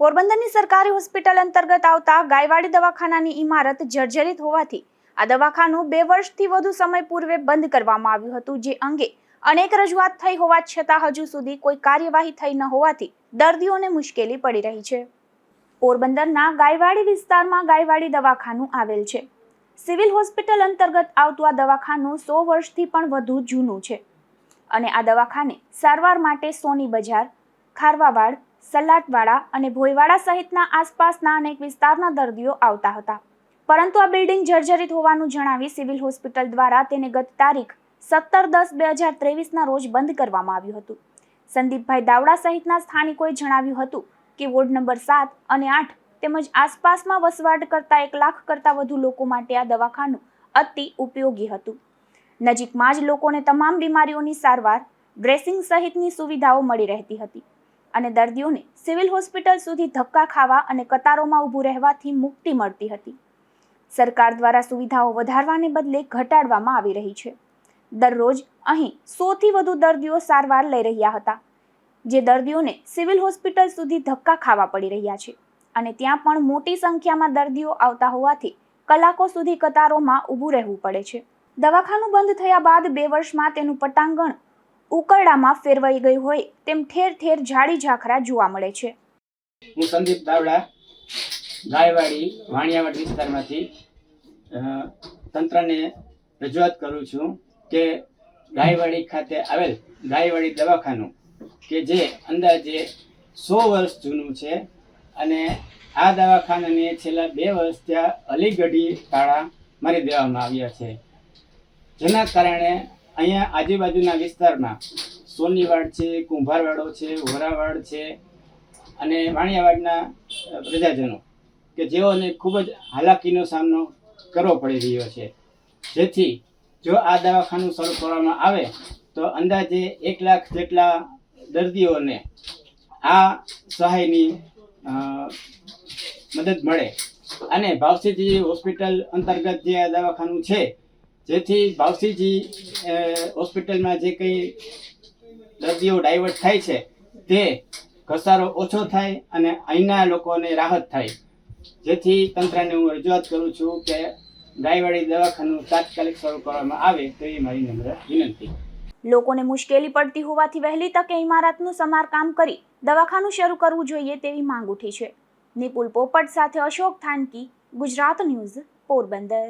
પોરબંદરની સરકારી હોસ્પિટલ અંતર્ગત આવતા ગાયવાડી દવાખાનાની ઇમારત જર્જરિત હોવાથી આ દવાખાનું બે વર્ષથી વધુ સમય પૂર્વે બંધ કરવામાં આવ્યું હતું, જે અંગે અનેક રજૂઆત થઈ હોવા છતાં હજુ સુધી કોઈ કાર્યવાહી થઈ ન હોવાથી દર્દીઓને મુશ્કેલી પડી રહી છે. પોરબંદરના ગાયવાડી વિસ્તારમાં ગાયવાડી દવાખાનું આવેલ છે. સિવિલ હોસ્પિટલ અંતર્ગત આવતું આ દવાખાનું સો વર્ષથી પણ વધુ જૂનું છે. અને આ દવાખાને સારવાર માટે સોની બજાર, ખારવાવાડ સલાટવાડા અને ભોયવાડા સહિતના આસપાસના અનેક વિસ્તારના દર્દીઓ આવતા હતા. પરંતુ આ બિલ્ડિંગ જર્જરિત હોવાનું જણાવી સિવિલ હોસ્પિટલ દ્વારા તેને ગત તારીખ સત્તર દસ બે હજાર ત્રેવીસના રોજ બંધ કરવામાં આવ્યું હતું. સંદીપભાઈ દાવડા સહિતના સ્થાનિકોએ જણાવ્યું હતું કે વોર્ડ નંબર સાત અને આઠ તેમજ આસપાસમાં વસવાટ કરતા એક લાખ કરતાં વધુ લોકો માટે આ દવાખાનું અતિ ઉપયોગી હતું. નજીકમાં જ લોકોને તમામ બીમારીઓની સારવાર, ડ્રેસિંગ સહિતની સુવિધાઓ મળી રહેતી હતી. અને દર્દીઓને સિવિલ હોસ્પિટલ સુધી ધક્કા ખાવા અને કતારોમાં ઊભું રહેવાથી મુક્તિ મળતી હતી. સરકાર દ્વારા સુવિધાઓ વધારવાને બદલે ઘટાડવામાં આવી રહી છે. દરરોજ અહીં સોથી વધુ દર્દીઓ સારવાર લઈ રહ્યા હતા, જે દર્દીઓને સિવિલ હોસ્પિટલ સુધી ધક્કા ખાવા પડી રહ્યા છે અને ત્યાં પણ મોટી સંખ્યામાં દર્દીઓ આવતા હોવાથી કલાકો સુધી કતારોમાં ઊભું રહેવું પડે છે. દવાખાનું બંધ થયા બાદ બે વર્ષમાં તેનું પટાંગણ ઉકરડામાં ફેરવાઈ ગઈ હોય તેમ ઠેર ઠેર ઝાડી ઝાખરા જોવા મળે છે. હું સંદીપ દાવડા, ગાયવાડી, વાણિયાવાડ વિસ્તારમાંથી તંત્રને રજૂઆત કરું છું કે ગાયવાડી ખાતે આવેલ ગાયવાડી દવાખાનું કે જે અંદાજે સો વર્ષ જૂનું છે અને આ દવાખાનાને છેલ્લા બે વર્ષ ત્યાં અલીગઢી તાળા મારી દેવામાં આવ્યા છે. જેના કારણે અહીંયા આજુબાજુના વિસ્તારમાં સોનીવાડ છે, કુંભારવાડો છે, વરાવાડ છે અને વાણિયાવાડના પ્રજાજનો કે જેઓને ખૂબ જ હાલાકીનો સામનો કરવો પડી રહ્યો છે. જેથી જો આ દવાખાનું શરૂ કરવામાં આવે, તો અંદાજે એક લાખ જેટલા દર્દીઓને આ સહાયની મદદ મળે. અને ભાવસીજી હોસ્પિટલ અંતર્ગત જે આ દવાખાનું છે જેથી ભાવસીજી હોસ્પિટલમાં જે કંઈ દર્દીઓ ડાયવર્ટ થાય છે, તે ઘસારો ઓછો થાય અને અહીંના લોકોને રાહત થાય. જેથી તંત્રને હું રજૂઆત કરું છું કે ગાયવાડી દવાખાનું તાત્કાલિક શરૂ કરવામાં આવે તેવી મારી નમ્ર વિનંતી. લોકોને મુશ્કેલી પડતી હોવાથી વહેલી તકે ઇમારતનું સમારકામ કરી દવાખાનું શરૂ કરવું જોઈએ તેવી માંગ ઉઠી છે. નિપુલ પોપટ સાથે અશોક થાનકી, ગુજરાત ન્યૂઝ પોરબંદર.